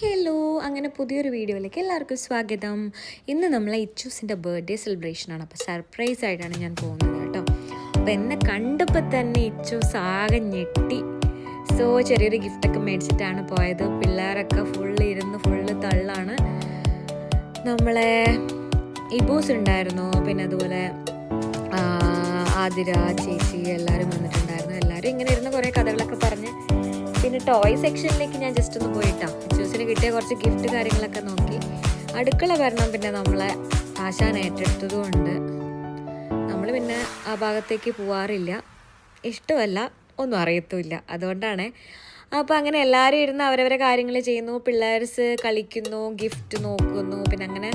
Hello അങ്ങനെ പുതിയൊരു വീഡിയോയിലേക്ക് എല്ലാവർക്കും സ്വാഗതം. ഇന്ന് നമ്മൾ ഇച്ചൂസിന്റെ ബർത്ത്ഡേ സെലിബ്രേഷനാണ് അപ്പോൾ സർപ്രൈസ് ആയിട്ടാണ് ഞാൻ പോകുന്നത് കേട്ടോ. അപ്പോൾ എന്നെ കണ്ടപ്പോൾ തന്നെ ഇച്ചൂസ് ആകെ ഞെട്ടി. സോ ചെറിയൊരു ഗിഫ്റ്റൊക്കെ മേടിച്ചിട്ടാണ് പോയത്. പിള്ളേരൊക്കെ ഫുള്ള് ഇരുന്ന് ഫുള്ള് തള്ളാണ്. നമ്മളെ ഇബൂസ് ഉണ്ടായിരുന്നു. പിന്നെ അതുപോലെ ആതിര ചേച്ചി എല്ലാവരും വന്നിട്ടുണ്ടായിരുന്നു. എല്ലാവരും ഇങ്ങനെ ഇരുന്ന് കുറേ കഥകളൊക്കെ പറഞ്ഞ്. പിന്നെ ടോയ് സെക്ഷനിലേക്ക് ഞാൻ ജസ്റ്റ് ഒന്ന് പോയിട്ടാ. കിട്ടിയ കുറച്ച് ഗിഫ്റ്റ് കാര്യങ്ങളൊക്കെ നോക്കി. അടുക്കള ഭരണം പിന്നെ നമ്മളെ ആശാൻ ഏറ്റെടുത്തതുകൊണ്ട് നമ്മൾ പിന്നെ ആ ഭാഗത്തേക്ക് പോവാറില്ല. ഇഷ്ടമല്ല ഒന്നും അറിയത്തുമില്ല. അതുകൊണ്ടാണ് അപ്പോൾ അങ്ങനെ എല്ലാവരും ഇരുന്ന് അവരവരെ കാര്യങ്ങൾ ചെയ്യുന്നു. പിള്ളേർസ് കളിക്കുന്നു ഗിഫ്റ്റ് നോക്കുന്നു. പിന്നെ അങ്ങനെ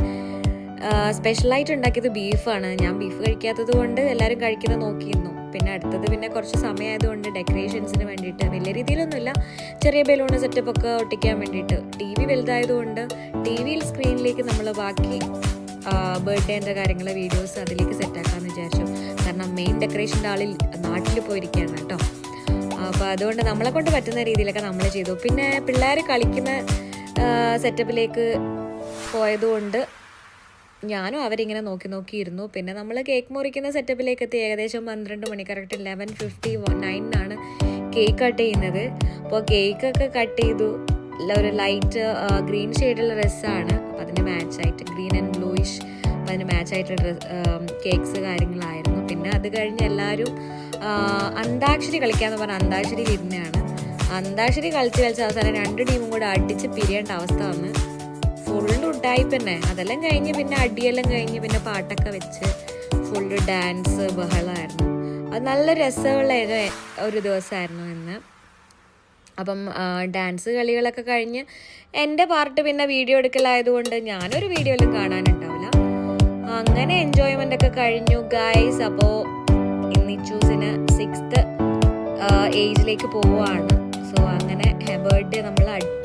സ്പെഷ്യലായിട്ട് ഉണ്ടാക്കിയത് ബീഫാണ് ഞാൻ ബീഫ് കഴിക്കാത്തത് കൊണ്ട് എല്ലാവരും കഴിക്കുന്നത് നോക്കിയിരുന്നു. പിന്നെ അടുത്തത് പിന്നെ കുറച്ച് സമയമായതുകൊണ്ട് ഡെക്കറേഷൻസിന് വേണ്ടിയിട്ട് വലിയ രീതിയിലൊന്നുമില്ല. ചെറിയ ബലൂൺ സെറ്റപ്പ് ഒക്കെ ഒട്ടിക്കാൻ വേണ്ടിയിട്ട്. ടി വി വലുതായതുകൊണ്ട് ടി വിയിൽ സ്ക്രീനിലേക്ക് നമ്മൾ ബാക്കി ബർത്ത്ഡേന്റെ കാര്യങ്ങൾ വീഡിയോസ് അതിലേക്ക് സെറ്റാക്കാമെന്ന് വിചാരിച്ചു. കാരണം മെയിൻ ഡെക്കറേഷന്റെ ആളിൽ നാട്ടിൽ പോയിരിക്കുകയാണ് കേട്ടോ. അപ്പോൾ അതുകൊണ്ട് നമ്മളെ കൊണ്ട് പറ്റുന്ന രീതിയിലൊക്കെ നമ്മൾ ചെയ്തു. പിന്നെ പിള്ളേർ കളിക്കുന്ന സെറ്റപ്പിലേക്ക് പോയതുകൊണ്ട് ഞാനും അവരിങ്ങനെ നോക്കി നോക്കിയിരുന്നു. പിന്നെ നമ്മൾ കേക്ക് മുറിക്കുന്ന സെറ്റപ്പിലേക്ക് എത്തി ഏകദേശം പന്ത്രണ്ട് മണി കറക്റ്റ് ലെവൻ ഫിഫ്റ്റി നയനിനാണ് കേക്ക് കട്ട് ചെയ്യുന്നത്. അപ്പോൾ കേക്കൊക്കെ കട്ട് ചെയ്തു. ഒരു ലൈറ്റ് ഗ്രീൻ ഷെയ്ഡുള്ള ഡ്രസ്സാണ് അപ്പോൾ അതിന് മാച്ചായിട്ട് ഗ്രീൻ ആൻഡ് ബ്ലൂയിഷ് അതിന് മാച്ചായിട്ടുള്ള ഡ്രസ് കേക്ക്സ് കാര്യങ്ങളായിരുന്നു. പിന്നെ അത് കഴിഞ്ഞ് എല്ലാവരും അന്താക്ഷരി കളിക്കാമെന്ന് പറഞ്ഞാൽ അന്താക്ഷരി ഇരുന്നതാണ് അന്താക്ഷരി കളിച്ച് കളിച്ച് അവസാനം രണ്ട് ടീമും കൂടെ അടിച്ച് പിരിയേണ്ട അവസ്ഥ വന്ന്. ഫുള്ള് ഉണ്ടായി തന്നെ അതെല്ലാം കഴിഞ്ഞ് പിന്നെ അടിയെല്ലാം കഴിഞ്ഞ് പിന്നെ പാട്ടൊക്കെ വെച്ച് ഫുള്ള് ഡാൻസ് ബഹളമായിരുന്നു അത് നല്ല രസമുള്ള ഒരു ദിവസമായിരുന്നു ഇന്ന്. അപ്പം ഡാൻസ് കളികളൊക്കെ കഴിഞ്ഞ് എന്റെ പാർട്ട് പിന്നെ വീഡിയോ എടുക്കലായതുകൊണ്ട് ഞാനൊരു വീഡിയോയിലും കാണാനുണ്ടാവില്ല. അങ്ങനെ എൻജോയ്മെന്റ് ഒക്കെ കഴിഞ്ഞു. ഗൈസ് അപ്പോൾ ഇന്ന് ചൂസിന് സിക്സ് ഏജിലേക്ക് പോവുകയാണ് സോ അങ്ങനെ ബർത്ത്ഡേ നമ്മൾ ചെയ്തു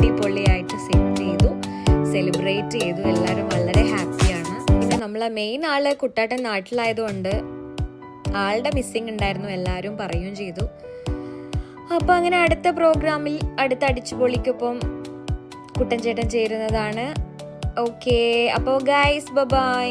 സെലിബ്രേറ്റ് ചെയ്തു. എല്ലാവരും വളരെ ഹാപ്പിയാണ് പിന്നെ നമ്മളെ മെയിൻ ആൾ കുട്ടാട്ടൻ നാട്ടിലായതുകൊണ്ട് ആളുടെ മിസ്സിങ് ഉണ്ടായിരുന്നു. എല്ലാവരും പറയുകയും ചെയ്തു. അപ്പോൾ അങ്ങനെ അടുത്ത പ്രോഗ്രാമിൽ അടുത്ത അടിച്ചുപൊളിക്കൊപ്പം കുട്ടൻ ചേട്ടൻ ചേരുന്നതാണ്. ഓക്കേ അപ്പോൾ ഗൈസ് ബൈ